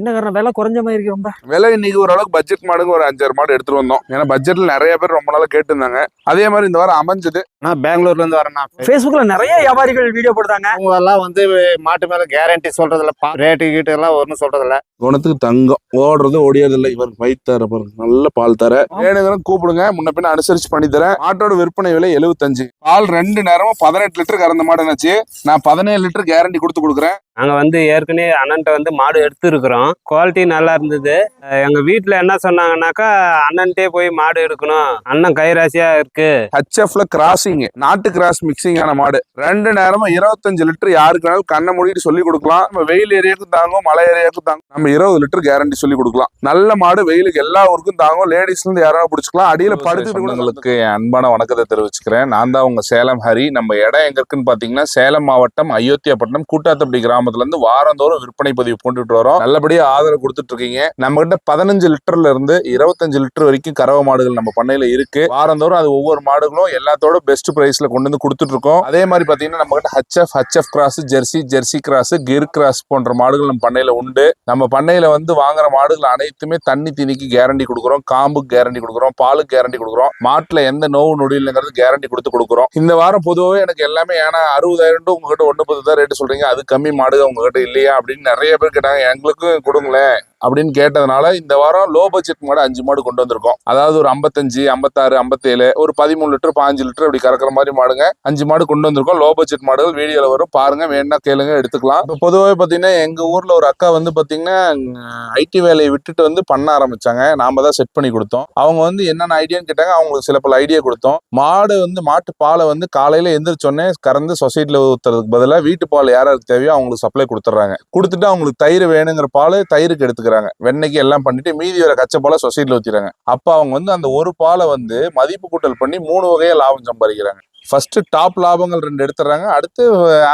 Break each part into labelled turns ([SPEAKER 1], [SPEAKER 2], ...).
[SPEAKER 1] என்ன காரணம் விலை குறைஞ்ச மாதிரி இருக்கு ரொம்ப.
[SPEAKER 2] விலை இன்னைக்கு ஓரளவுக்கு பட்ஜெட் மாடுங்க ஒரு அஞ்சாறு மாடு எடுத்துட்டு வந்தோம். ஏன்னா பட்ஜெட்ல நிறைய பேர் ரொம்ப நாளா கேட்டிருந்தாங்க. அதே மாதிரி இந்த வாரம் அமைஞ்சது.
[SPEAKER 3] நான் பெங்களூர்ல இருந்து வரேன் நான்
[SPEAKER 1] Facebookல நிறைய வியாபாரிகள் வீடியோ போடுறாங்க.
[SPEAKER 3] அவங்க எல்லாம் வந்து மாட்டு மேல கேரண்டி சொல்றது இல்ல ரேட்டு கீட்டு எல்லாம் ஒன்றும் சொல்றது இல்ல
[SPEAKER 2] குணத்துக்கு தங்கம். ஓடுறது ஓடியது இல்லை இவர் வயிற்று தர பாருங்க. நல்ல பால் தர. வேணுங்கிறோம் கூப்பிடுங்க. முன்ன பின்ன அனுசரிச்சு பண்ணி தரேன். மாட்டோட விற்பனை விலை எழுபத்தஞ்சு பால் ரெண்டு நேரமும் பதினெட்டு லிட்டர் கறந்த மாடு என்னாச்சு? நான் பதினேழு லிட்டர் கேரண்டி கொடுத்து கொடுக்குறேன்.
[SPEAKER 4] நாங்க வந்து ஏற்கனவே அண்ணன்ட்ட வந்து மாடு எடுத்துருக்குறோம். குவாலிட்டி நல்லா இருந்தது. அஹ் எங்க வீட்ல என்ன சொன்னாங்கன்னாக்கா அண்ணன்ட்டே போய் மாடு எடுக்கணும். அண்ணன் கைராசியா இருக்கு.
[SPEAKER 2] ஹச்எஃப்ல கிராசிங் நாட்டு கிராஸ் மிக்சிங்கான மாடு. ரெண்டு நேரமும் இருபத்தஞ்சு லிட்டர் யாருக்கு வேணாலும் கண்ணை மூடிட்டு சொல்லி கொடுக்கலாம். நம்ம வெயில் ஏரியாவுக்கும் தாங்கும் மலை ஏரியாவுக்கும் தாங்கும். நம்ம இருபது லிட்டர் கேரண்டி சொல்லி கொடுக்கலாம். நல்ல மாடு வெயிலுக்கு எல்லா ஊருக்கும் தாங்கும். லேடிஸ்ல இருந்து யாராவது பிடிச்சிக்கலாம். அடியில படுத்துட்டு உங்களுக்கு அன்பான வணக்கத்தை தெரிவிச்சுக்கிறேன். நான் தான் உங்க சேலம் ஹரி. நம்ம இடம் எங்க இருக்குன்னு பாத்தீங்கன்னா சேலம் மாவட்டம் அயோத்தியாப்பட்டினம் கூட்டாத்தப்படி கிராமத்துல இருந்து வாரந்தோறும் விற்பனை பதிவு போட்டுட்டு வரோம். நல்லபடியா ஆதரவு கொடுத்துட்டு இருக்கீங்க. நம்ம கிட்ட பதினஞ்சு லிட்டர்ல இருந்து இருபத்தஞ்சு லிட்டர் வரைக்கும் கறவை மாடுகள் நம்ம பண்ணையில இருக்கு. வாரந்தோறும் அது ஒவ்வொரு மாடுகளும் எல்லாத்தோட பெஸ்ட் பிரைஸ்ல கொண்டு வந்து கொடுத்துட்டு இருக்கோம். அதே மாதிரி பாத்தீங்கன்னா நம்ம கிட்ட HF HF cross Jersey Jersey cross Gir cross போன்ற மாடுகள் நம்ம பண்ணையில உண்டு. நம்ம பண்ணையில வந்து வாங்குற மாடுகள் அனைத்துமே தண்ணி தீனிக்கு கேரண்டி கொடுக்குறோம். காம்புக்கு கேரண்டி கொடுக்குறோம். பாலுக்கு கேரண்டி கொடுக்குறோம். மாட்டுல எந்த நோவு நொடியில்ங்கிறது கேரண்டி கொடுத்து கொடுக்குறோம். இந்த வாரம் பொதுவாகவே எனக்கு எல்லாமே ஏன்னா அறுபதாயிரம் உங்ககிட்ட ஒன்று பத்து தான் ரேட்டு சொல்றீங்க. அது கம்மி மாடு உங்ககிட்ட இல்லையா அப்படின்னு நிறைய பேர் கேட்டாங்க. எங்களுக்கும் கொடுங்களேன். அப்படின்னு கேட்டதுனால இந்த வாரம் லோ பட்ஜெட் மாடு அஞ்சு மாடு கொண்டு வந்திருக்கோம். அதாவது ஒரு ஐம்பத்தஞ்சு ஐம்பத்தாறு ஐம்பத்தேழு ஒரு பதிமூணு லிட்டர் பாஞ்சு லிட்டர் அப்படி கறக்கிற மாதிரி மாடுங்க அஞ்சு மாடு கொண்டு வந்திருக்கோம். லோ பட்ஜெட் மாடுகள் வீடியோல வரும். பாருங்க வேணா கேளுங்க எடுத்துக்கலாம். இப்போ பொதுவாக பார்த்தீங்கன்னா எங்கள் ஊரில் ஒரு அக்கா வந்து பார்த்தீங்கன்னா ஐடி வேலையை விட்டுட்டு வந்து பண்ண ஆரம்பிச்சாங்க. நாம தான் செட் பண்ணி கொடுத்தோம். அவங்க வந்து என்னென்ன ஐடியான்னு கேட்டாங்க. அவங்களுக்கு சில பல ஐடியா கொடுத்தோம். மாடு வந்து மாட்டு பாலை வந்து காலையில் எந்திரிச்சோடனே கறந்து சொசைட்டியில் ஊற்றுறதுக்கு பதிலாக வீட்டு பால் யாராருக்கு தேவையோ அவங்களுக்கு சப்ளை கொடுத்துட்றாங்க. கொடுத்துட்டு அவங்களுக்கு தயிர் வேணுங்கிற பால் தயிருக்கு எடுத்துக்கிறாங்க. வெண்ணெய்க்கு எல்லாம் பண்ணிட்டு மீதி வர கச்ச பாலை சொசைட்டில ஊத்திடுறாங்க. அப்ப அவங்க வந்து அந்த ஒரு பாலை வந்து மதிப்பு கூட்டல் பண்ணி மூணு வகையா லாபம் சம்பாதிக்கிறாங்க. ஃபர்ஸ்ட் டாப் லாபங்கள் ரெண்டு எடுத்துறாங்க. அடுத்து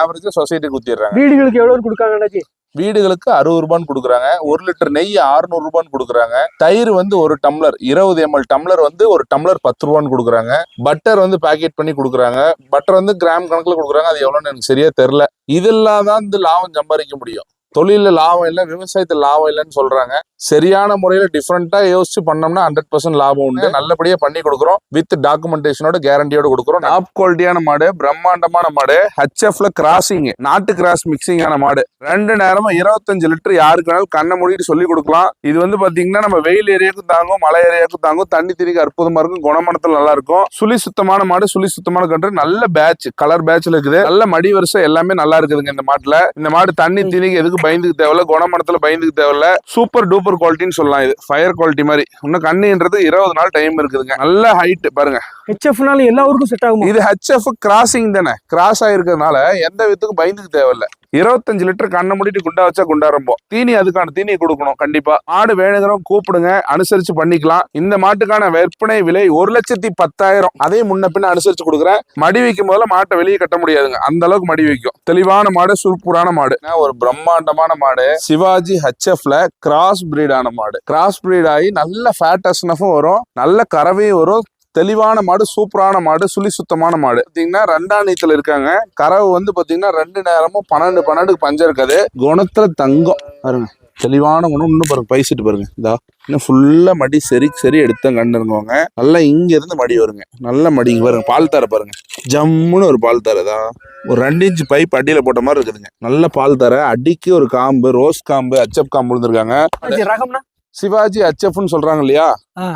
[SPEAKER 2] ஆவரேஜா சொசைட்டிக்கு ஊத்திடுறாங்க.
[SPEAKER 1] வீடுகளுக்கு எவ்வளவு கொடுக்காங்க
[SPEAKER 2] வீடுகளுக்கு அறுபது ரூபான்னு கொடுக்குறாங்க. ஒரு லிட்டர் நெய் 600 ரூபான்னு கொடுக்குறாங்க. தயிர் வந்து ஒரு டம்ளர் இருபது எம்எல் டம்ளர் வந்து ஒரு டம்ளர் பத்து ரூபான்னு கொடுக்குறாங்க. பட்டர் வந்து பேக்கெட் பண்ணி கொடுக்குறாங்க. பட்டர் வந்து கிராம் கணக்குல கொடுக்குறாங்க. அது எவ்வளோன்னு எனக்கு சரியா தெரில இதெல்லாம் தான் இந்த லாபம் சம்பாதிக்க முடியும். தொழிலில் லாபம் இல்லை விவசாயத்தில் லாபம் இல்லைன்னு சொல்கிறாங்க சரியான முறையில டிஃப்ரெண்டா யோசிச்சு பண்ணோம்னா ஹண்ட்ரட் பர்சன்ட் லாபம் உண்டு. நல்லபடியா பண்ணி கொடுக்குறோம். வித் டாக்குமெண்டேஷனோட கேரண்டியோட கொடுக்குறோம். டாப் குவாலிட்டியான மாடு பிரம்மாண்டமான மாடு. ஹச்எஃப்ல கிராசிங் நாட்டு கிராஸ் மிக்சிங்கான மாடு. ரெண்டு நேரமும் இருபத்தஞ்சு லிட்டர் யாருக்கு வேணாலும் கண்ணை மூடிட்டு சொல்லி கொடுக்கலாம். இது வந்து பாத்தீங்கன்னா நம்ம வெயில் ஏரியாவுக்கும் தாங்கும் மலை ஏரியாவுக்கும் தாங்கும். தண்ணி திரிக்கு அற்புதமா இருக்கும். குணமனத்துல நல்லா இருக்கும். சுழி சுத்தமான மாடு சுழி சுத்தமான கன்று. நல்ல பேட்ச் கலர் பேட்ச்ல இருக்குது. நல்ல மடி வரிசை எல்லாமே நல்லா இருக்குதுங்க இந்த மாட்டுல. இந்த மாடு தண்ணி திணிக்கு எதுக்கு பயந்துக்கு தேவையில்ல? குணமனத்துல பயந்துக்கு தேவையில்ல. சூப்பர் டூப்பர் குவாலிட்டின்னு சொல்லலாம் இது. ஃபயர் குவாலிட்டி மாதிரி. இன்னும் கண்ணின்றது இருபது நாள் டைம் இருக்குதுங்க. நல்ல ஹைட் பாருங்க.
[SPEAKER 1] ஹெச்எஃப்னால எல்லா ஊருக்கும் செட் ஆகுமா?
[SPEAKER 2] இது ஹெச்எஃப் கிராசிங் தானே. கிராஸ் ஆயிருக்கிறதுனால எந்த விதத்துக்கும் பயந்துக்கு தேவையில்ல. இருபத்தஞ்சு லிட்டர் கண்ணை மூடிட்டு குண்டா வச்சா குண்டா ரொம்ப தீனி அதுக்கான தீனி கொடுக்கணும் கண்டிப்பா. மாடு வேணுங்கிறவங்க கூப்பிடுங்க அனுசரிச்சு பண்ணிக்கலாம். இந்த மாட்டுக்கான விற்பனை விலை ஒரு லட்சத்தி பத்தாயிரம். அதையும் முன்ன பின்ன அனுசரிச்சு கொடுக்குறேன். மடி வைக்கும் போதுல மாட்டை வெளியே கட்ட முடியாதுங்க. அந்த அளவுக்கு மடி வைக்கும். தெளிவான மாடு சூப்பரான மாடு. ஒரு பிரம்மாண்டமான மாடு. சிவாஜி ஹெச்எஃப்ல கிராஸ் பிரீடான மாடு. கிராஸ் பிரீட் ஆகி நல்ல ஃபேட்டஸ்னஃபும் வரும். நல்ல கறவையும் வரும். தெளிவான மாடு சூப்பரான மாடு சுழி சுத்தமான மாடு. பார்த்தீங்கன்னா ரெண்டாம் நீச்சல் இருக்காங்க. கறவை வந்து பாத்தீங்கன்னா ரெண்டு நேரமும் பன்னெண்டு பன்னெண்டுக்கு பஞ்சம் இருக்காது. குணத்துல தங்கம். பாருங்க. தெளிவான குணம் இன்னும் பாருங்க பைசிட்டு பாருங்க. இதா இன்னும் ஃபுல்லா மடி சரி சரி எடுத்த கண்டு இருந்தவங்க நல்லா இங்க இருந்து மடி வருங்க. நல்ல மடி இங்க பாருங்க பால் தர பாருங்க. ஜம்முன்னு ஒரு பால் தரதா ஒரு ரெண்டு இன்ச் பைப் அடியில போட்ட மாதிரி இருக்குதுங்க. நல்ல பால் தர அடிக்கு ஒரு காம்பு ரோஸ் காம்பு அச்சப் காம்பு விழுந்திருக்காங்க. சிவாஜி அச்சப்னு சொல்றாங்க இல்லையா?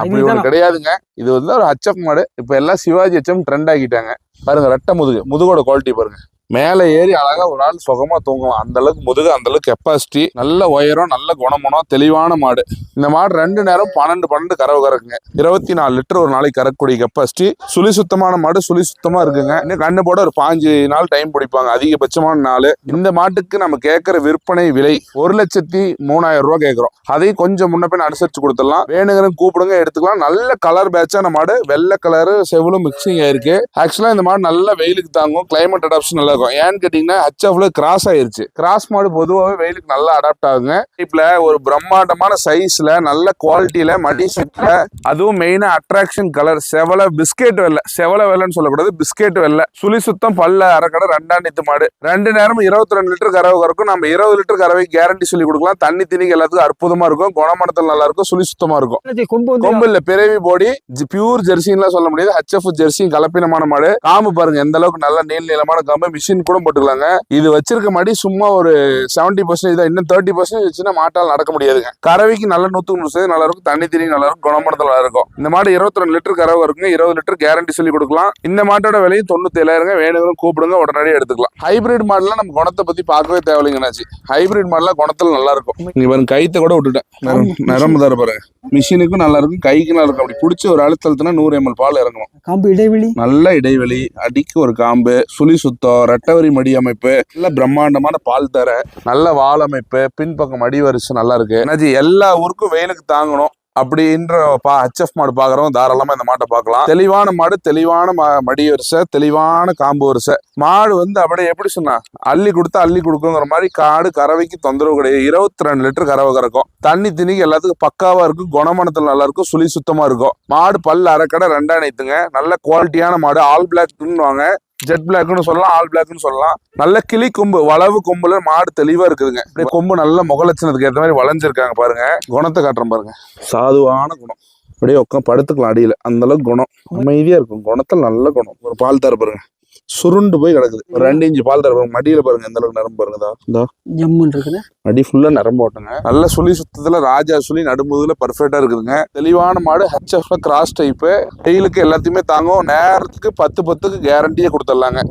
[SPEAKER 2] அப்படி. ஒண்ணு கிடையாதுங்க. இது வந்து ஒரு ஹச்எஃப் மாடு. இப்ப எல்லாம் சிவாஜி ஹெச்எம் ட்ரெண்ட் ஆக்கிட்டாங்க. பாருங்க ரெட்டை முதுகு முதுகோட குவாலிட்டி பாருங்க. மேலே ஏறி அழகாக ஒரு ஆள் சுகமாக தூங்கலாம். அந்த அளவுக்கு முதுகு அந்த அளவுக்கு கெப்பாசிட்டி நல்ல உயரம் நல்ல குணமனம் தெளிவான மாடு. இந்த மாடு ரெண்டு நேரம் பன்னெண்டு பன்னெண்டு கறவை கறக்குங்க. இருபத்தி நாலு லிட்டர் ஒரு நாளைக்கு கறக்கக்கூடிய கெப்பாசிட்டி சுழி சுத்தமான மாடு சுழி சுத்தமாக இருக்குங்க. இன்னும் கண்ணு போட ஒரு பாஞ்சு நாள் டைம் பிடிப்பாங்க. அதிகபட்சமான நாள். இந்த மாட்டுக்கு நம்ம கேட்குற விற்பனை விலை ஒரு லட்சத்தி மூணாயிரம் ரூபா கேட்குறோம். அதையும் கொஞ்சம் முன்ன பின்ன அனுசரிச்சு கொடுத்துடலாம். வேணுங்கிற கூப்பிடுங்க எடுத்துக்கலாம். நல்ல கலர் பேட்சான மாடு. வெள்ளை கலரு செவலும் மிக்சிங் ஆயிருக்கு ஆக்சுவலாக இந்த மாடு நல்லா வெயிலுக்கு தாங்கும். கிளைமேட் அடாப்ஷன் நல்லா இருக்கும். ஏன்னு கேட்டீங்கன்னா ஹச்எஃப்ல கிராஸ் ஆயிருச்சு. கிராஸ் மாடு பொதுவாகவே வெயிலுக்கு நல்லா அடாப்ட் ஆகுங்க. இப்பல ஒரு பிரம்மாண்டமான சைஸ்ல நல்ல குவாலிட்டியில மடி செட்ல அதுவும் மெயினா அட்ராக்ஷன் கலர் செவல பிஸ்கெட் வெள்ளை. செவல வெள்ளைன்னு சொல்லக்கூடாது பிஸ்கெட் வெள்ளை. சுழி சுத்தம் பல்ல அரைக்கடை ரெண்டாம் நித்து மாடு. ரெண்டு நேரமும் இருபத்தி ரெண்டு லிட்டர் கறவை கறக்கும். நம்ம இருபது லிட்டர் கறவை கேரண்டி சொல்லி கொடுக்கலாம். தண்ணி திணிக்கு எல்லாத்துக்கும் அற்புதமா இருக்கும். குணமனத்தில் நல்லா இருக்கும். சுழி சுத்தமா இருக்கும்.
[SPEAKER 1] கொம்பு
[SPEAKER 2] இல்ல பிறவி போடி பியூர் ஜெர்சின்லாம் சொல்ல முடியாது. ஹச்எஃப் ஜெர்சியும் கலப்பினமான மாடு. காம்பு பாருங்க எந்த அளவுக்கு நல்ல நீள் நீளமான காம்பு மிஷின் கூட போட்டுக்கலாங்க. இது வச்சிருக்க மாடி சும்மா ஒரு செவன்டி பர்சன்டேஜ் தான் இன்னும் தேர்ட்டி பர்சன்டேஜ் வச்சுன்னா மாட்டால் நடக்க முடியாதுங்க. கறவைக்கு நல்ல நூத்துக்கு நூறு சதவீதம் நல்லா இருக்கும் தண்ணி திணி நல்லா இருக்கும் குணமனத்தில் நல்லா இருக்கும் இந்த மாடு இருபத்தி ரெண்டு லிட்டர் கறவை இருக்குங்க. இருபது லிட்டர் கேரண்டி சொல்லி கொடுக்கலாம். இந்த மாட்டோட விலையும் தொண்ணூத்தி ஏழாயிரங்க வேணுங்களும் கூப்பிடுங்க. உடனடியாக எடுத்துக்கலாம். ஹைபிரிட் மாடலாம் நம்ம குணத்தை பத்தி பார்க்கவே தேவையில்லைங்கண்ணாச்சு ஹைபிரிட் மாடலாம் குணத்துல நல்லா இருக்கும் நீங்க பாருங்க கைத்தை கூட விட்டுட்டேன். நரம் நரம்பு தர பாருங்க மிஷினுக்கும் நல்லா இருக்கும் கைக்கும் நல்லா இருக்கும் அப்படி பிடிச்ச ஒரு அழுத்தத்துனா நூறு எம்எல் பால் இறங்கணும்.
[SPEAKER 1] காம்பு இடைவெளி.
[SPEAKER 2] நல்ல இடைவெளி. அடிக்கு ஒரு காம்பு. சுழி சுத்தம். ரெட்டவரி மடி அமைப்பு நல்ல பிரம்மாண்டமான பால் தர நல்ல வால் அமைப்பு பின்பக்கம் மடி வரிசை நல்லா இருக்கு. என்னாச்சு எல்லா ஊருக்கும் வெயிலுக்கு தாங்கணும் அப்படின்ற பா ஹச்எஃப் மாடு பாக்குறவங்க தாராளமா இந்த மாட்டை பார்க்கலாம் தெளிவான மாடு தெளிவான மடி வரிசை தெளிவான காம்பு வரிசை. மாடு வந்து அப்படியே எப்படி சொன்னா அள்ளி கொடுத்தா அள்ளி கொடுக்குங்கிற மாதிரி காடு கறவைக்கு தொந்தரவு கிடையாது. இருபத்தி ரெண்டு லிட்டர் கறவை கறக்கும். தண்ணி திணிக்கு எல்லாத்துக்கும் பக்காவா இருக்கும். குணமனத்தில் நல்லா இருக்கும். சுழி சுத்தமா இருக்கும். மாடு பல் அரைக்கடை ரெண்டா நேத்துங்க நல்ல குவாலிட்டியான மாடு. ஆல் பிளாக் வாங்க ஜெட் பிளாக்னு சொல்லலாம் ஆல் பிளாக்னு சொல்லலாம். நல்ல கிளி கொம்பு வளவு கொம்புல மாடு தெளிவா இருக்குதுங்க. அப்படியே கொம்பு நல்ல முகலட்சணத்துக்கு ஏற்ற மாதிரி வளைஞ்சிருக்காங்க பாருங்க. குணத்தை காட்டுறேன் பாருங்க. சாதுவான குணம். அப்படியே உட்காந்து படுத்துக்கலாம் அடியில. அந்த அளவுக்கு குணம். அமைதியா இருக்கும். குணத்துல நல்ல குணம். ஒரு பால் தர பாருங்க. சுருண்டு போய் கிடக்குது. ஒரு ரெண்டு இன்ச்சு பால் தர பாருங்க. மடியில பாருங்க. எந்த அளவுக்கு நரம்பு பாருங்க இதோ. இதோ
[SPEAKER 1] ஜம்முன்னு இருக்குண்ணே
[SPEAKER 2] அடி ஃபுல்லா நரம்பு ஓட்டுங்க. நல்ல சுழி சுத்தத்துல ராஜா சுழி நடுமுதுல பர்ஃபெக்டா இருக்குதுங்க. தெளிவான மாடு ஹச்எஃப்ல கிராஸ் டைப்பு டெய்லுக்கு எல்லாத்தையுமே தாங்கும். நேரத்துக்கு பத்து பத்துக்கு கேரண்டியே கொடுத்துடலாங்க.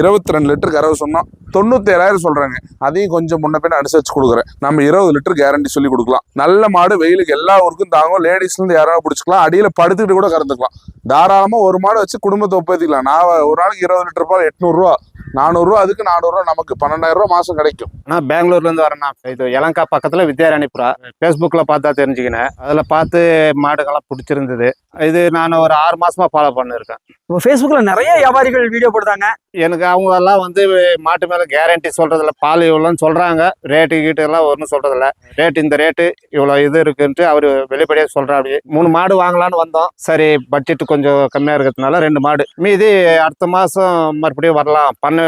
[SPEAKER 2] இருபத்தி ரெண்டு லிட்டர் கறவை சொன்னோம். தொண்ணூத்தி ஏழாயிரம் சொல்றாங்க. அதையும் கொஞ்சம் முன்ன பின்ன அனுசரிச்சு கொடுக்குறேன். நம்ம இருபது லிட்டர் கேரண்டி சொல்லி கொடுக்கலாம். நல்ல மாடு வெயிலுக்கு எல்லா ஊருக்கும் தாங்கும். லேடிஸ்ல இருந்து யாராவது பிடிச்சிக்கலாம். அடியில படுத்துக்கிட்டு கூட கறந்துக்கலாம். தாராளமா ஒரு மாடு வச்சு குடும்பத்தை ஒப்பேத்திக்கலாம் நான் ஒரு நாளைக்கு இருபது லிட்டர் பால் எட்நூறுரூவா நானூறுரூவா அதுக்கு நானூறுரூவா நமக்கு பன்னெண்டாயிரம் ரூபா மாசம் கிடைக்கும்.
[SPEAKER 3] நான் பெங்களூர்ல இருந்து வரேண்ணா இது இலங்கா பக்கத்துல வித்யாராணிபுரா. ஃபேஸ்புக்ல பார்த்தா தெரிஞ்சுக்கினேன். அதுல பார்த்து மாடுகள்லாம் பிடிச்சிருந்தது. இது நான் ஒரு ஆறு மாசமா ஃபாலோ பண்ணிருக்கேன்.
[SPEAKER 1] இப்போ ஃபேஸ்புக்ல நிறைய வியாபாரிகள் வீடியோ போடுறாங்க
[SPEAKER 3] எனக்கு அவங்கெல்லாம் வந்து மாட்டு மேலே கேரண்டி சொல்கிறதில்ல பால் இவ்வளோன்னு சொல்கிறாங்க ரேட்டு கீட்டு எல்லாம் ஒன்றும் சொல்கிறதில்ல ரேட்டு இந்த ரேட்டு இவ்வளோ இது இருக்குன்ட்டு அவர் வெளிப்படையாக சொல்றாரு. மூணு மாடு வாங்கலாம்னு வந்தோம். சரி பட்ஜெட் கொஞ்சம் கம்மியாக இருக்கிறதுனால ரெண்டு மாடு. மீதி அடுத்த மாதம் மறுபடியும் வரலாம். பண்ண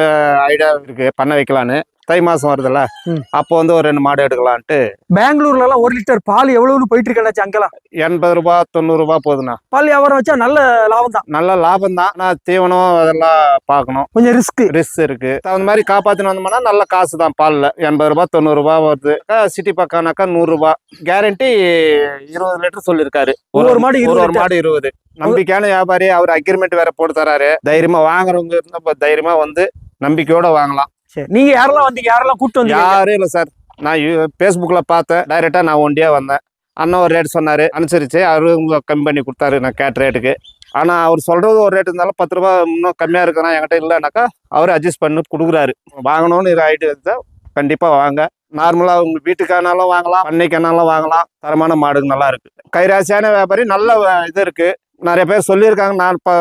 [SPEAKER 3] ஐடியா இருக்குது பண்ண வைக்கலான்னு தை மாசம் வருதுல்ல. அப்போ வந்து ஒரு ரெண்டு மாடு எடுக்கலான்ட்டு.
[SPEAKER 1] பெங்களூர்ல எல்லாம் ஒரு லிட்டர் பால் எவ்வளவுன்னு போயிட்டு இருக்கேன்னாச்சு அங்கெல்லாம்?
[SPEAKER 3] எண்பது ரூபா தொண்ணூறு ரூபா போகுதுண்ணா.
[SPEAKER 1] பால் வியாபாரம் வச்சா நல்ல லாபம் தான்
[SPEAKER 3] நல்ல லாபம் தான். ஆனால் தீவனம் அதெல்லாம் பார்க்கணும்.
[SPEAKER 1] கொஞ்சம் ரிஸ்க்
[SPEAKER 3] ரிஸ்க் இருக்கு. அந்த மாதிரி காப்பாத்தின்னு வந்தோம்னா நல்ல காசு தான் பால்ல. எண்பது ரூபாய் தொண்ணூறு ரூபாய் வருது. சிட்டி பக்கம்னாக்கா நூறு ரூபாய் கேரண்டி இருபது லிட்டர் சொல்லியிருக்காரு
[SPEAKER 1] ஒரு ஒரு மாடு
[SPEAKER 3] ஒரு. மாடு இருபது. நம்பிக்கையான வியாபாரி அவர் அக்ரிமெண்ட் வேற போட்டு தராரு. தைரியமா வாங்குறவங்க தைரியமா வந்து நம்பிக்கையோட வாங்கலாம்.
[SPEAKER 1] சரி நீங்க யாரெல்லாம் வந்தீங்க? யாரெல்லாம் கூப்பிட்டு வந்தீங்க?
[SPEAKER 3] யாரும் இல்லை சார். நான் ஃபேஸ்புக்ல பார்த்தேன். டைரக்டா நான் ஒண்டியா வந்தேன். அண்ணன் ஒரு ரேட் சொன்னார். அனுசரிச்சு அவரு உங்க கம்மி பண்ணி கொடுத்தாரு நான் கேட்ட ரேட்டுக்கு ஆனால் அவர் சொல்கிறது ஒரு ரேட் இருந்தாலும் பத்து ரூபா இன்னும் கம்மியாக இருக்குன்னா என்கிட்ட இல்லைனாக்கா அவர் அட்ஜஸ்ட் பண்ணி கொடுக்குறாரு. வாங்கணும்னு ஐடியா இருந்தால் கண்டிப்பாக வாங்க. நார்மலாக உங்கள் வீட்டுக்கானாலும் வாங்கலாம் பண்ணைக்கானாலும் வாங்கலாம். தரமான மாடுங்க நல்லாயிருக்கு கைராசியான வியாபாரி நல்ல இது இருக்குது நிறைய பேர் சொல்லியிருக்காங்க. நான் இப்போ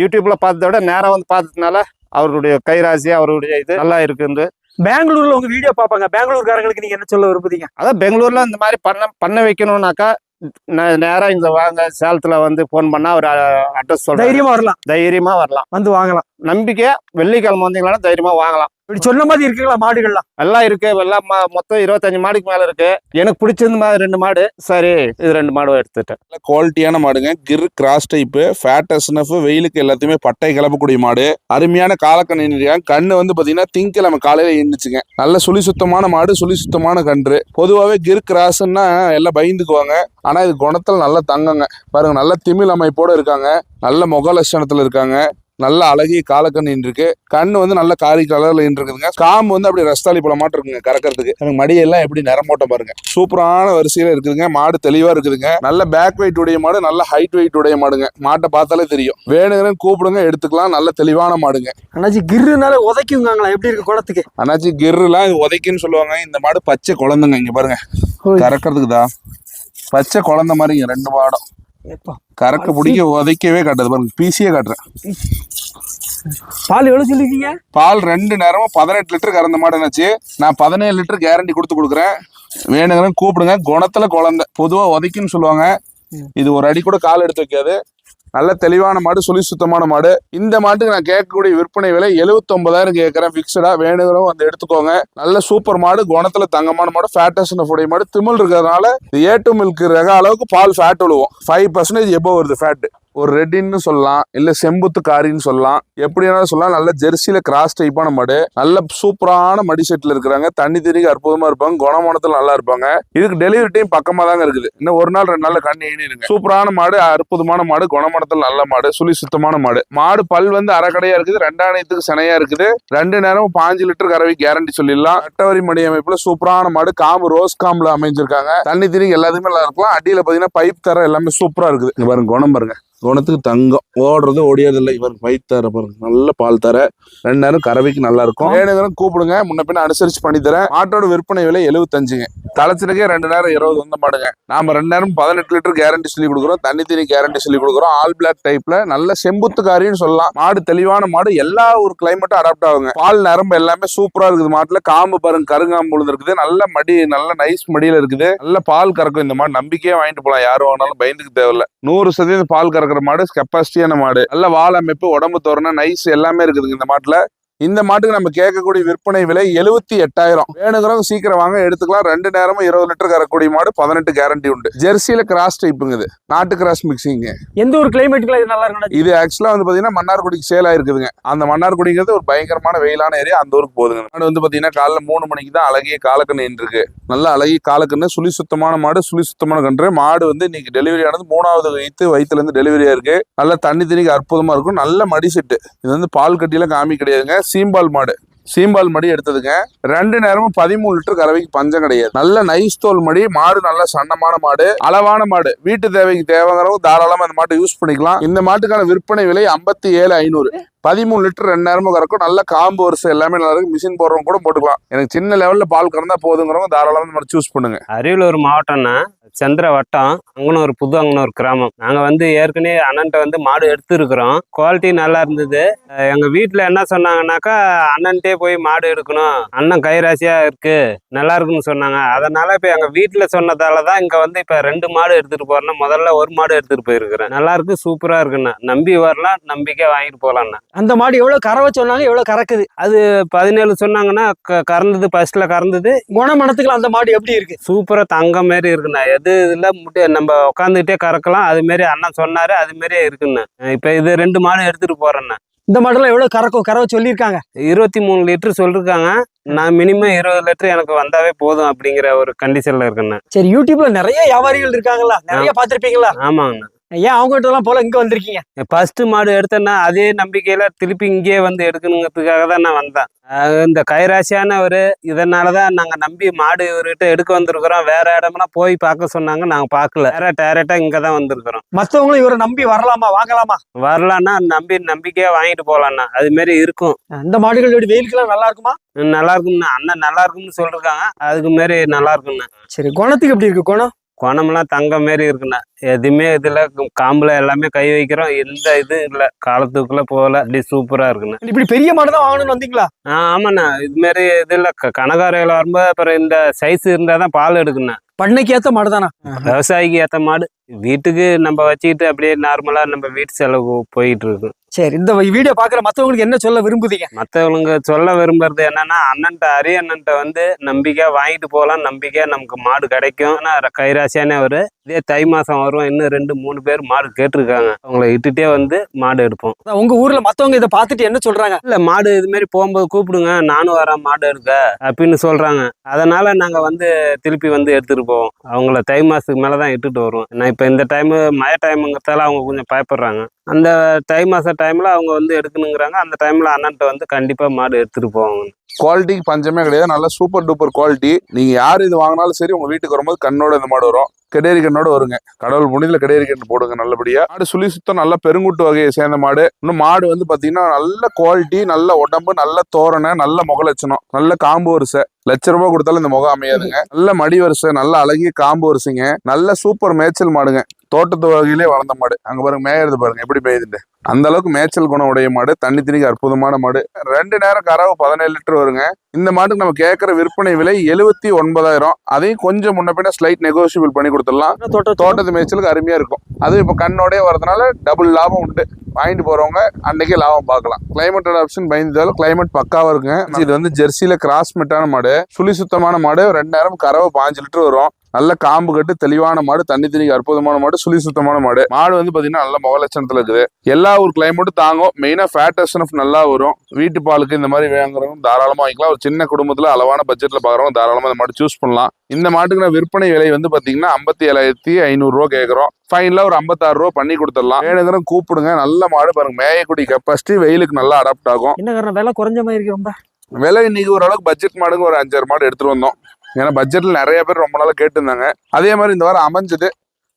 [SPEAKER 3] யூடியூப்பில் பார்த்தத விட நேராக வந்து பார்த்ததுனால அவருடைய கைராசி அவருடைய இது நல்லா இருக்குன்னு
[SPEAKER 1] பெங்களூர்ல உங்க வீடியோ பாப்பாங்க பெங்களூர்காரங்களுக்கு நீங்க என்ன சொல்ல விரும்புறீங்க?
[SPEAKER 3] அதான் பெங்களூர்ல இந்த மாதிரி பண்ண பண்ண வைக்கணும்னாக்கா நேரா இங்க வாங்க சேலத்துல வந்து ஃபோன் பண்ணா ஒரு அட்ரஸ் சொல்றேன்
[SPEAKER 1] தைரியமா வரலாம்.
[SPEAKER 3] தைரியமா வரலாம்.
[SPEAKER 1] வந்து வாங்கலாம்.
[SPEAKER 3] நம்பிக்கையா வெள்ளிக்கிழமை வந்தீங்கன்னா தைரியமா வாங்கலாம்.
[SPEAKER 1] இப்படி சொன்ன மாதிரி இருக்குங்களா மாடுகள்லாம்?
[SPEAKER 3] எல்லாம் இருக்கு. எல்லாம் மொத்தம் இருபத்தஞ்சு மாடுக்கு மேல இருக்கு. எனக்கு பிடிச்சிருந்த மாதிரி ரெண்டு மாடு. சரி இது ரெண்டு மாடு எடுத்துட்டேன்.
[SPEAKER 2] நல்ல குவாலிட்டியான மாடுங்க. Gir cross type fat SNF வெயிலுக்கு எல்லாத்தையுமே பட்டை கிளப்பக்கூடிய மாடு. அருமையான காலக்கண்ணு கண்ணு வந்து பாத்தீங்கன்னா திங்கிழமை காலையில எண்ணிச்சுங்க நல்ல சுழி சுத்தமான மாடு சுழி சுத்தமான கன்று. பொதுவாகவே கிர் கிராஸ்ன்னா எல்லாம் பயந்துக்குவாங்க. ஆனா இது குணத்துல நல்ல தங்கங்க. பாருங்க நல்ல திமிழ் அமைப்போட இருக்காங்க. நல்ல முக லட்சணத்துல இருக்காங்க. நல்ல அழகிய காலக்கண்ணு இருக்கு கண்ணு வந்து நல்ல காரி கலர்ல இருக்குதுங்க காம்பு வந்து அப்படியே ரஸ்தாளி பழம் மாட்டு இருக்குங்க கறக்கிறதுக்கு. எனக்கு மடியெல்லாம் எப்படி நிறமோட்டம் பாருங்க. சூப்பரான வரிசையில இருக்குதுங்க. மாடு தெளிவா இருக்குதுங்க. நல்ல பேக் வெயிட் உடைய மாடு நல்ல ஹைட் வெயிட் உடைய மாடுங்க. மாட்டை பார்த்தாலே தெரியும். வேணுங்கிறேன் கூப்பிடுங்க எடுத்துக்கலாம். நல்ல தெளிவான மாடுங்க.
[SPEAKER 1] அண்ணாச்சி கிருனால உதைக்குங்காங்களா? எப்படி இருக்கு குளத்துக்கு?
[SPEAKER 2] அண்ணாச்சி கிர்லாம் இது உதைக்குன்னு சொல்லுவாங்க. இந்த மாடு பச்சை குழந்தைங்க இங்க பாருங்க. கறக்கிறதுக்கு தான் பச்சை குழந்தை மாதிரிங்க ரெண்டு மாடும். கறக்க பிடிக்க உதைக்கவே காட்டுது. பாருங்க பீசியே காட்டுறேன்.
[SPEAKER 1] பால் எவ்வளவு சொல்லிருக்கீங்க?
[SPEAKER 2] பால் ரெண்டு நேரமும் பதினெட்டு லிட்டர் கறந்த மாடு என்னாச்சு? நான் பதினேழு லிட்டர் கேரண்டி கொடுத்து கொடுக்குறேன். வேணுங்கிறேன் கூப்பிடுங்க. குணத்துல குழந்தை. பொதுவா உதைக்குன்னு சொல்லுவாங்க. இது ஒரு அடி கூட கால் எடுத்து வைக்காது. நல்ல தெளிவான மாடு சுழி சுத்தமான மாடு. இந்த மாட்டுக்கு நான் கேட்கக்கூடிய விற்பனை விலை 79000 கேட்கறேன். பிக்சடா வேணுங்கிறவங்க வந்து எடுத்துக்கோங்க. நல்ல சூப்பர் மாடு குணத்துல தங்கமான மாடு ஃபேட்டஸ்னு ஃபுடைய மாடு. திமிழ் இருக்கிறதுனால ஏட்டு ஏ மில்க் ரக அளவுக்கு பால் ஃபேட் விழுவோம் ஃபைவ் பர்சன்டேஜ் எபோ வருது ஃபேட்டு ஒரு ரெட்டின்னு சொல்லலாம் இல்ல செம்புத்து காரின்னு சொல்லலாம். எப்படி வேணாலும் சொல்லலாம். நல்ல ஜெர்சியில கிராஸ் டைப்பான மாடு. நல்ல சூப்பரான மடி செட்ல இருக்கிறாங்க. தண்ணி திரிக்கு அற்புதமா இருப்பாங்க. குணமானத்துல நல்லா இருப்பாங்க. இதுக்கு டெலிவரி டைம் பக்கமா தாங்க இருக்குது. இன்னும் ஒரு நாள் ரெண்டு நாள் கண்ணு ஏறிடுங்க சூப்பரான மாடு அற்புதமான மாடு குணமானத்துல நல்ல மாடு சுழி சுத்தமான மாடு. மாடு பல் வந்து அறக்கடையா இருக்குது. ரெண்டாயிரத்துக்கு சினையா இருக்குது. ரெண்டு நேரமும் பாஞ்சு லிட்டர் கறவை கேரண்டி சொல்லிடலாம். அட்டவரி மடி அமைப்புல சூப்பரான மாடு. காம்பு ரோஸ் காம்புல அமைஞ்சிருக்காங்க. தண்ணி திரிக்கு எல்லாத்துக்குமே நல்லா இருக்கலாம் அடியில பாத்தீங்கன்னா பைப் தர எல்லாமே சூப்பரா இருக்குது. பாருங்க குணம் பாருங்க. குணத்துக்கு தங்கம். ஓடுறது ஓடியதில்லை இவர் பைப் பாருங்க. நல்ல பால் தர. ரெண்டு நேரம் கறவைக்கு நல்லா இருக்கும். வேணுங்கிறோம் கூப்பிடுங்க. முன்ன பின்ன அனுசரிச்சு பண்ணி தரேன். ஆட்டோட விற்பனை விலை எழுபத்தஞ்சுங்க தலைச்சனுக்கே ரெண்டு நேரம் இருபது வந்த மாடுங்க. நாம ரெண்டு நேரம் பதினெட்டு லிட்டர் கேரண்டி சொல்லி கொடுக்குறோம். தண்ணி தண்ணி கேரண்டி சொல்லி கொடுக்குறோம். ஆல் பிளாக் டைப்ல நல்ல செம்புத்துக்காரின்னு சொல்லலாம். மாடு தெளிவான மாடு. எல்லா ஒரு கிளைமேட்டும் அடாப்ட் ஆகுங்க. பால் நரம்பு எல்லாமே சூப்பரா இருக்குது மாட்டுல. காம்பு பாருங்க கருங்காம்பு இருக்குது நல்ல மடி நல்ல நைஸ் மடியில இருக்குது. நல்ல பால் கறக்கும் இந்த மாடு. நம்பிக்கையே வாங்கிட்டு போலாம். யாரும் வாங்கினாலும் பயந்துக்கு தேவையில்ல. நூறு சதவீதம் பால் கறக்கிற மாடு. கெப்பாசிட்டியான மாடு. நல்ல வால் அமைப்பு உடம்பு தோரணை நைஸ் எல்லாமே இருக்குதுங்க இந்த மாட்டுல. இந்த மாட்டுக்கு நம்ம கேட்கக்கூடிய விற்பனை விலை எழுபத்தி எட்டாயிரம். வேணுங்கிறவங்க சீக்கிரம் வாங்க எடுத்துக்கலாம். ரெண்டு நேரமும் இருபது லிட்டர் கறக்கூடிய மாடு பதினெட்டு கேரண்டி உண்டு. ஜெர்சியில கிராஸ் டைப்புங்க இது. நாட்டு கிராஸ் மிக்சிங்க
[SPEAKER 1] எந்த ஒரு கிளைமேட்டுக்குள்ள இது நல்லா இருக்கும்
[SPEAKER 2] இது ஆக்சுவலா வந்து பாத்தீங்கன்னா மன்னார்குடிக்கு சேல் ஆயிருக்குதுங்க. அந்த மன்னார்குடிங்கிறது ஒரு பயங்கரமான வெயிலான ஏரியா அந்த ஊருக்கு போகுதுங்க. மாடு வந்து பாத்தீங்கன்னா காலைல மூணு மணிக்கு தான் அழகிய காலக்கண்ணு இருக்கு நல்ல அழகிய காலக்கண்ணு சுழி சுத்தமான மாடு சுழி சுத்தமான கன்று. மாடு வந்து இன்னைக்கு டெலிவரி ஆனது மூணாவது வயிற்று வயிற்றுல இருந்து டெலிவரியா இருக்கு நல்ல தண்ணி தண்ணிக்கு அற்புதமா இருக்கும். நல்ல மடி செட்டு இது வந்து பால் கட்டியெல்லாம் காமி கிடையாதுங்க. சீம்பால் மாடு. சீம்பால் மடி எடுத்ததுங்க. ரெண்டு நேரமும் பதிமூணு லிட்டர் கறவைக்கு பஞ்சம் கிடையாது. நல்ல நைஸ் தோல் மடி மாடு நல்ல சன்னமான மாடு அளவான மாடு. வீட்டு தேவைக்கு தேவைங்கிறவங்க தாராளமா இந்த மாட்டை யூஸ் பண்ணிக்கலாம். இந்த மாட்டுக்கான விற்பனை விலை ஐம்பத்தி ஏழு ஐநூறு. பதிமூணு லிட்டர் ரெண்டு நேரமும் கறக்கும். நல்ல காம்பு வருஷம் எல்லாமே நல்லா இருக்கு. மிஷின் போடுறவங்க கூட போட்டுக்கலாம். எனக்கு சின்ன லெவல்ல பால் கறந்தா போதுங்கிறவங்க தாராளமாக நம்ம சூஸ் பண்ணுங்க.
[SPEAKER 4] அரியலூர் மாவட்டம்னா சந்திர வட்டம் அங்கனூர் புது அங்கனூர் கிராமம். நாங்கள் வந்து ஏற்கனவே அண்ணன்ட்ட வந்து மாடு எடுத்துருக்குறோம். குவாலிட்டி நல்லா இருந்தது. எங்கள் எங்க வீட்டில் என்ன சொன்னாங்கன்னாக்கா அண்ணன்ட்டே போய் மாடு எடுக்கணும். அண்ணன் கைராசியா இருக்கு. நல்லா இருக்குன்னு சொன்னாங்க. அதனால இப்போ எங்க வீட்டில் சொன்னதால தான் இங்க வந்து இப்போ ரெண்டு மாடு எடுத்துட்டு போறேன்னா முதல்ல ஒரு மாடு எடுத்துட்டு போயிருக்கிறேன். நல்லா இருக்கு சூப்பரா இருக்குண்ணா. நம்பி வரலாம் நம்பிக்கை வாங்கிட்டு போலாம்ண்ணா
[SPEAKER 1] அந்த மாடு எவ்வளவு கறவை சொன்னாங்க எவ்வளவு கறக்குது?
[SPEAKER 4] பதினேழு சொன்னாங்கன்னா க- கறந்தது ஃபர்ஸ்ட்ல கறந்தது.
[SPEAKER 1] குணமனத்துக்குள்ள அந்த மாடு எப்படி இருக்கு?
[SPEAKER 4] சூப்பரா தங்கம் மாரி இருக்குண்ணா. எது இதுல முட்டை நம்ம உட்காந்துக்கிட்டே கறக்கலாம். அது மாரி அண்ணன் சொன்னாரு அது மாரியே இருக்குண்ணா. இப்ப இது ரெண்டு மாடு எடுத்துட்டு போறேண்ணா.
[SPEAKER 1] இந்த மாடுலாம் எவ்வளவு கறக்கும்? கறவை சொல்லியிருக்காங்க.
[SPEAKER 4] இருபத்தி மூணு லிட்டர் சொல்லிருக்காங்க. நான் மினிமம் இருபது லிட்டர் எனக்கு வந்தாவே போதும் அப்படிங்கிற ஒரு கண்டிஷன்ல இருக்குண்ணா.
[SPEAKER 1] சரி யூடியூப்ல நிறைய வியாபாரிகள் இருக்காங்களா? நிறைய பாத்திருப்பீங்களா
[SPEAKER 4] ஆமாங்கண்ணா.
[SPEAKER 1] ஏன் அவங்க கிட்ட எல்லாம் போல இங்க வந்திருக்கீங்க?
[SPEAKER 4] ஃபர்ஸ்ட் மாடு எடுத்தேன்னா அதே நம்பிக்கையில திருப்பி இங்கேயே வந்து எடுக்கணுங்கிறதுக்காக தான் நான் வந்தேன். இந்த கைராசியான ஒரு இதனாலதான் நாங்க நம்பி மாடு இவர்கிட்ட எடுக்க வந்திருக்கிறோம். வேற இடம்லாம் போய் பார்க்க சொன்னாங்க நாங்க பார்க்கல. வேற டேரக்டா இங்க தான் வந்திருக்கிறோம்.
[SPEAKER 1] மத்தவங்களும் இவரை நம்பி வரலாமா? வாங்கலாமா?
[SPEAKER 4] வரலான்னா நம்பி நம்பிக்கையா வாங்கிட்டு போலாம்ண்ணா அது மாதிரி இருக்கும்.
[SPEAKER 1] இந்த மாடுகள் எப்படி வெயிலுக்குலாம் நல்லா இருக்குமா?
[SPEAKER 4] நல்லா இருக்கும்ண்ணா. அண்ணன் நல்லா இருக்கும்னு சொல்லிருக்காங்க. அதுக்கு மாரி நல்லா இருக்குண்ணா
[SPEAKER 1] சரி குணத்துக்கு எப்படி இருக்கு குணம்?
[SPEAKER 4] குணம்லாம் தங்க மாரி இருக்குண்ணா. எதுவுமே இதுல காம்புல எல்லாமே கை வைக்கிறோம். எந்த இது இல்ல. காலத்துக்குள்ள போகல. அப்படி சூப்பரா இருக்குண்ணா.
[SPEAKER 1] இப்படி பெரிய மாடு தான் வாங்கணும்னு வந்தீங்களா?
[SPEAKER 4] ஆ ஆமாண்ணா. இது மாதிரி இது இல்ல. க- கனகாரையில வரும்போது அப்புறம் இந்த சைஸ் இருந்தாதான் பால் எடுக்குண்ணா.
[SPEAKER 1] பண்ணைக்கு ஏத்த மாடு தானா
[SPEAKER 4] விவசாயிக்கு ஏத்த மாடு. வீட்டுக்கு நம்ம வச்சுக்கிட்டு அப்படியே நார்மலா நம்ம வீட்டு செலவு போயிட்டு இருக்கு.
[SPEAKER 1] சரி இந்த வீடியோ பாக்குற மத்தவங்களுக்கு என்ன சொல்ல விரும்புதீங்க?
[SPEAKER 4] மற்றவங்க சொல்ல விரும்புறது என்னன்னா அண்ணன்ட்ட அரிய அண்ணன்ட்ட வந்து நம்பிக்கையா வாங்கிட்டு போகலாம். நம்பிக்கையா நமக்கு மாடு கிடைக்கும். ஆனா கைராசியான ஒரு இதே தை மாசம் வரும். இன்னும் ரெண்டு மூணு பேர் மாடு கேட்டிருக்காங்க. அவங்கள இட்டுட்டே வந்து மாடு எடுப்போம்.
[SPEAKER 1] உங்க ஊர்ல மத்தவங்க இதை பார்த்துட்டு என்ன சொல்றாங்க?
[SPEAKER 4] இல்ல மாடு இது மாதிரி போகும்போது கூப்பிடுங்க. நானும் வரேன் மாடு எடுக்க அப்படின்னு சொல்றாங்க. அதனால நாங்க வந்து திருப்பி வந்து எடுத்துட்டு போவோம். அவங்கள தை மாசத்துக்கு மேலதான் இட்டுட்டு வருவோம். நான் இப்போ இந்த டைமு மழை டைமுங்கிறதால அவங்க கொஞ்சம் பயப்படுறாங்க. அந்த தை மாத டைமில் அவங்க வந்து எடுக்கணுங்கிறாங்க. அந்த டைமில் அண்ணன்ட்ட வந்து கண்டிப்பாக மாடு எடுத்துகிட்டு போவாங்க.
[SPEAKER 2] குவாலிட்டிக்கு பஞ்சமே கிடையாது. நல்ல சூப்பர் டூப்பர் குவாலிட்டி நீங்கள் யார் இது வாங்கினாலும் சரி உங்கள் வீட்டுக்கு வரும்போது கண்ணோட இந்த மாடு வரும். கெடேரி வருங்க. கடவுள் புனிதல கெடேரி போடுங்க நல்லபடியா. மாடு சுழி சுத்தம் நல்ல பெருங்குட்டு வகையை சேர்ந்த மாடு. இன்னும் மாடு வந்து பாத்தீங்கன்னா நல்ல குவாலிட்டி நல்ல உடம்பு நல்ல தோரணை நல்ல முகலட்சணம் நல்ல காம்பு வரிசை. லட்ச ரூபாய் கொடுத்தாலும் இந்த முகம் அமையாதுங்க. நல்ல மடி வரிசை நல்ல அழகிய காம்பு வரிசைங்க. நல்ல சூப்பர் மேய்ச்சல் மாடுங்க. தோட்டத்து வகையிலே வளர்ந்த மாடு. அங்க பாருங்க மேயறது பாருங்க எப்படி மேயுதுண்டு அந்த அளவுக்கு மேய்ச்சல் குணம் உடைய மாடு தண்ணி திணிக்கு அற்புதமான மாடு. ரெண்டு நேரம் கறவை பதினேழு லிட்டர் வருங்க. இந்த மாட்டுக்கு நம்ம கேட்கற விற்பனை விலை எழுபத்தி ஒன்பதாயிரம். அதையும் கொஞ்சம் முன்ன பின்ன ஸ்லைட் நெகோசியபிள் பண்ணி கொடுத்துடலாம். தோட்டத்து மேய்ச்சலுக்கு அருமையா இருக்கும். அது இப்போ கண்ணோடய வரதுனால டபுள் லாபம் உண்டு. வாங்கிட்டு போறவங்க அன்னைக்கே லாபம் பார்க்கலாம். கிளைமேட் ஆப்ஷன் பயந்தாலும் கிளைமேட் பக்காவா இருக்குங்க. இது வந்து ஜெர்சியில கிராஸ் மெட்டான மாடு. சுழி சுத்தமான மாடு. ரெண்டாயிரம் கறவை பாஞ்சு லிட்டர் வரும். நல்ல காம்பு கட்டு தெளிவான மாடு தண்ணி தண்ணிக்கு அற்புதமான மாடு சுழி சுத்தமான மாடு. மாடு வந்து பாத்தீங்கன்னா நல்ல முக லட்சணத்துல இருக்குது. எல்லா ஒரு கிளைமேட்டும் தாங்கும். மெயினா ஃபேட் எஸ்என்எஃப் நல்லா வரும். வீட்டு பாலுக்கு இந்த மாதிரி வாங்குறவங்க தாராளமா வாங்கிக்கலாம். ஒரு சின்ன குடும்பத்துல அளவான பட்ஜெட்ல பாக்குறவங்க தாராளமா இந்த மாடு சூஸ் பண்ணலாம். இந்த மாட்டுக்கு நான் விற்பனை விலை வந்து பாத்தீங்கன்னா ஐம்பத்தி ஏழாயிரத்தி ஐநூறு ரூபா கேக்குறோம். ஃபைனலா ஒரு ஐம்பத்தாறு ரூபா பண்ணி கொடுத்துடலாம். வேணுங்கிற கூப்பிடுங்க. நல்ல மாடு பாருங்க. மேயக்கூடிய கெப்பாசிட்டி வெயிலுக்கு நல்லா அடாப்ட் ஆகும்.
[SPEAKER 1] என்ன காரணம் விலை குறைஞ்ச மாதிரி இருக்கு ரொம்ப.
[SPEAKER 2] விலை இன்னைக்கு ஓரளவுக்கு பட்ஜெட் மாடுங்க ஒரு அஞ்சாறு மாடு எடுத்துட்டு வந்தோம். ஏன்னா பட்ஜெட்ல நிறைய பேர் ரொம்ப நாளா கேட்டிருந்தாங்க. அதே மாதிரி இந்த வாரம் அமைஞ்சது.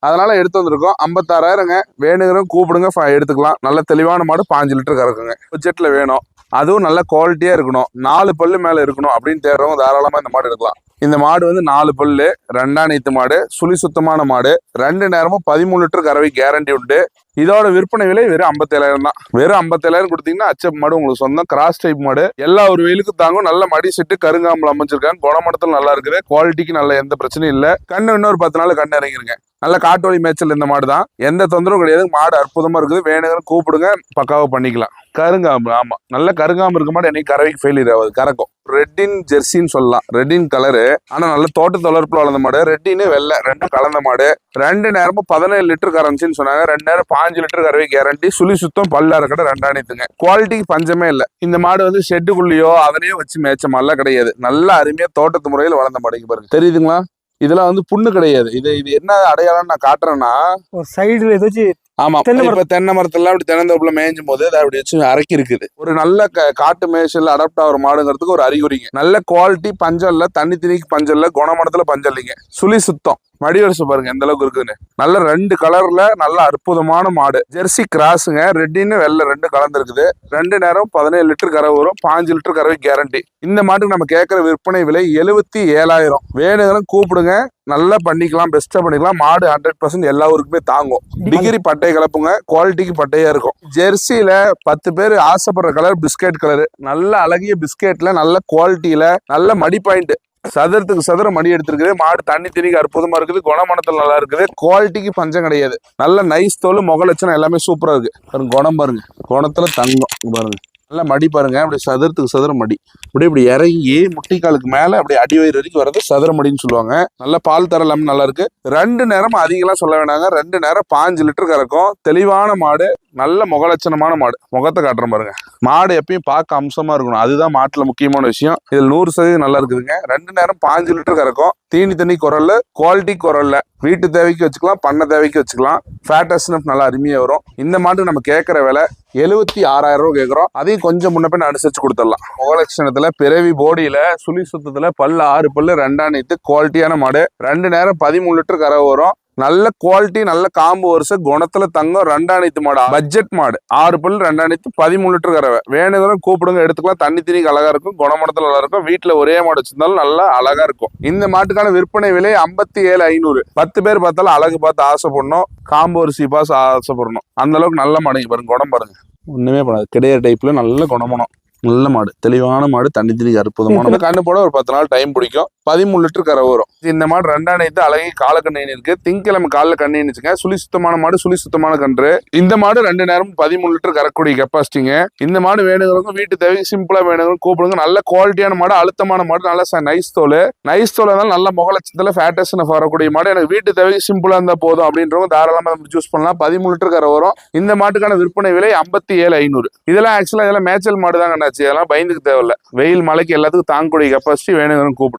[SPEAKER 2] அதனால எடுத்து வந்திருக்கோம். ஐம்பத்தாறாயிரங்க. வேணுங்கிறவங்க கூப்பிடுங்க. எடுத்துக்கலாம். நல்ல தெளிவான மாடு பாஞ்சு லிட்டர் கறக்குங்க. பட்ஜெட்டில் வேணும். அதுவும் நல்ல குவாலிட்டியாக இருக்கணும். நாலு பல்லு மேலே இருக்கணும் அப்படின்னு தேடுறவங்க தாராளமாக இந்த மாடு எடுக்கலாம். இந்த மாடு வந்து நாலு பல்லு ரெண்டாம் நீத்து மாடு சுழி சுத்தமான மாடு. ரெண்டு நேரமும் பதிமூணு லிட்டர் கறவை கேரண்டி உண்டு. இதோட விற்பனை விலை வெறும் ஐம்பத்தேழாயிரம் தான். வெறும் ஐம்பத்தேழாயிரம் கொடுத்தீங்கன்னா அச்சப் மாடு உங்களுக்கு சொந்தம். கிராஸ் டைப் மாடு. எல்லா ஒரு வெயிலுக்கும் தாங்கும். நல்ல மடி செட்டு கருங்காம்பல் அமைச்சிருக்காங்க குணமடத்தில் நல்லா இருக்குது. குவாலிட்டிக்கு நல்ல எந்த பிரச்சனையும் இல்லை. கண்ணு இன்னொரு பத்து நாள் கண்ணு இறங்கிருங்க. நல்ல காட்டு வழி மேய்ச்சல் இந்த மாடு தான் எந்த தொந்தரவும் கிடையாது. மாடு அற்புதமா இருக்குது. வேணுங்கிற கூப்பிடுங்க. பக்காவா பண்ணிக்கலாம். கருங்காம்பு ஆமா. நல்ல கருங்காம்பு இருக்க மாடு என்னைக்கு கறவைக்கு ஃபெயிலியர் ஆகுது கறக்கும். ரெட்டின் ஜெர்சின்னு சொல்லலாம். ரெட்டின் கலரு ஆனா நல்ல தோட்ட வளர்ப்புல வளர்ந்த மாடு. ரெட்டின்னு வெள்ளை. ரெண்டும் கலந்த மாடு. ரெண்டு நேரமும் பதினேழு லிட்டர் கறந்துச்சுன்னு சொன்னாங்க. ரெண்டு நேரம் பாஞ்சு லிட்டர் கறவை கேரண்டி சுழி சுத்தம் பல்லா கடை ரெண்டாணித்துங்க குவாலிட்டிக்கு பஞ்சமே இல்லை. இந்த மாடு வந்து ஷெட்டுக்குள்ளேயோ அதனையோ வச்சு மேய்ச்ச மாதிரிலாம் கிடையாது. நல்ல அருமையா தோட்டத்து முறையில் வளர்ந்த மாடுங்க பாருங்க. தெரியுதுங்களா? இதெல்லாம் வந்து புண்ணு கிடையாது. இது இது என்ன அடையாளம் நான் காட்டுறேன்னா
[SPEAKER 1] ஒரு சைடுல ஏதாச்சும்
[SPEAKER 2] ஆமா
[SPEAKER 1] தென்னை
[SPEAKER 2] இப்ப தென்னை மரத்துல அப்படி தென்னந்தோப்புல மேய்ஞ்சும் போது அதை அப்படி வச்சு அரைக்கி இருக்குது ஒரு நல்ல காட்டு மேய்ச்சல் அடாப்ட் ஆகிற மாடுங்கிறதுக்கு ஒரு அறிகுறிங்க. நல்ல குவாலிட்டி பஞ்சம் இல்ல தண்ணி திணிக்கு பஞ்சம் இல்ல குணமடத்துல பஞ்சம் இல்லைங்க சுழி சுத்தம். மடி வரிசை பாருங்க எந்த அளவுக்கு இருக்குன்னு நல்ல ரெண்டு கலர்ல நல்ல அற்புதமான மாடு. ஜெர்சி கிராஸுங்க ரெட்டின்னு வெள்ளை ரெண்டு கலந்துருக்குது. ரெண்டு நேரம் பதினேழு லிட்டர் கறவை வரும் பாஞ்சு லிட்டர் கறவை கேரண்டி இந்த மாட்டுக்கு நம்ம கேட்குற விற்பனை விலை எழுபத்தி ஏழாயிரம். வேணுங்கிற கூப்பிடுங்க. நல்லா பண்ணிக்கலாம் பெஸ்ட்டாக பண்ணிக்கலாம். மாடு ஹண்ட்ரட் பர்சன்ட் எல்லா ஊருக்குமே தாங்கும். டிகிரி பட்டை கலப்புங்க குவாலிட்டிக்கு பட்டையாக இருக்கும். ஜெர்சியில் பத்து பேர் ஆசைப்படுற கலர் பிஸ்கட் கலர் நல்ல அழகிய பிஸ்கெட்டில் நல்ல குவாலிட்டியில் நல்ல மடி பாயிண்ட் சதுரத்துக்கு சதுர மடி எடுத்திருக்குது. மாடு தண்ணி திணிக்கு அற்புதமா இருக்குது. குணமனத்தில் நல்லா இருக்குது. குவாலிட்டிக்கு பஞ்சம் கிடையாது. நல்ல நைஸ் தோல் முக லட்சணம் எல்லாமே சூப்பரா இருக்கு. பாருங்க குணம் பாருங்க. குணத்துல தங்கம். பாருங்கள் பாருங்க. மடி பாருங்க. அப்படி சதுரத்துக்கு சதுர மடி அப்படியே இப்படி இறங்கி முட்டிக்காலுக்கு மேல அப்படியே அடி வயிறு வரைக்கும் வர்றது சதுர மடின்னு சொல்லுவாங்க. நல்லா பால் தர எல்லாமே நல்லா இருக்கு. ரெண்டு நேரம் அதிகம்லாம் சொல்ல வேணாங்க. ரெண்டு நேரம் பாஞ்சு லிட்டர் கறக்கும். தெளிவான மாடு. நல்ல முகலட்சணமான மாடு. முகத்தை காட்டுற பாருங்க. மாடு எப்பயும் பார்க்க அம்சமா இருக்கணும். அதுதான் மாட்டுல முக்கியமான விஷயம். இதில் நூறு சதவீதம் நல்லா இருக்குதுங்க. ரெண்டு நேரம் பாஞ்சு லிட்டர் கறக்கும். தீனி தண்ணி குரல்ல குவாலிட்டி குரல்ல. வீட்டு தேவைக்கு வச்சுக்கலாம் பண்ண தேவைக்கு வச்சுக்கலாம். ஃபேட்டஸ்னப் நல்லா அருமையா வரும். இந்த மாட்டுக்கு நம்ம கேட்குற விலை எழுபத்தி ஆறாயிரம் ரூபா கேட்குறோம் அதையும் கொஞ்சம் முன்ன பின்ன அனுசரிச்சு கொடுத்துடலாம். முகலட்சணத்துல பிறவி போடியில சுழி சுத்தத்துல பல்லு ஆறு பல்லு ரெண்டாணித்து குவாலிட்டியான மாடு. ரெண்டு நேரம் பதிமூணு லிட்டர் கறவை வரும். நல்ல குவாலிட்டி நல்ல காம்பு வருஷம் குணத்துல தங்கம் ரெண்டாணித்து மாடு பட்ஜெட் மாடு. ஆறு பல் ரெண்டாணித்து பதிமூணு லிட்டர் கறவை. வேணுங்கிற கூப்பிடுங்க எடுத்துக்கலாம். தண்ணி திணிக்கு அழகா இருக்கும். குணமடத்துல நல்லா இருக்கும். வீட்டுல ஒரே மாடு வச்சிருந்தாலும் நல்லா அழகா இருக்கும். இந்த மாட்டுக்கான விற்பனை விலை ஐம்பத்தி ஏழு ஐநூறு. பத்து பேர் பார்த்தாலும் அழகு பார்த்து ஆசைப்படணும். காம்பு அரிசி பார்த்து ஆசைப்படணும். அந்த அளவுக்கு நல்ல மாடுங்க பாருங்க குணம் பாருங்க. ஒண்ணுமே பண்ணாது. கிடையாது டைப்ல நல்ல குணமனம் நல்ல மாடு தெளிவான மாடு தண்ணி தண்ணி அற்புதமான மாடு. கண்ணு போட ஒரு பத்து நாள் டைம் பிடிக்கும். பதிமூணு லிட்டர் கரை வரும். இந்த மாடு ரெண்டாம் நேத்து அழகி கால கண்ணி இருக்கு திங்கக்கிழமை காலில் கண்ணு நினைச்சுங்க சுழி சுத்தமான மாடு சுழி சுத்தமான கன்று. இந்த மாடு ரெண்டு நேரம் பதிமூணு லிட்டர் கறக்கூடிய கெப்பாசிட்டிங்க இந்த மாடு வேணுங்கிறவங்க வீட்டு தேவைக்கு சிம்பிளா வேணுங்க கூப்பிடுங்க. நல்ல குவாலிட்டியான மாடு அழுத்தமான மாடு நல்ல நைஸ் தோல். நைஸ் தோல் இருந்தாலும் நல்ல முகலட்சத்துல ஃபேட்டஸ்னு வரக்கூடிய மாடு. எனக்கு வீட்டு தேவைக்கு சிம்பிளா இருந்தா போதும் அப்படின்றவங்க தாராளமாக நம்ம சூஸ் பண்ணலாம். பதிமூணு லிட்டர் கரை வரும். இந்த மாட்டுக்கான விற்பனை விலை ஐம்பத்தி ஏழு ஐநூறு. இதெல்லாம் ஆக்சுவலா இதெல்லாம் மேய்ச்சல் மாடு தாங்க என்னாச்சு இதெல்லாம் பயந்துக்கு தேவையில்ல. வெயில் மழைக்கு எல்லாத்துக்கும் தாங்கக்கூடிய கெப்பாசிட்டி வேணுங்கிறவங்க கூப்பிடு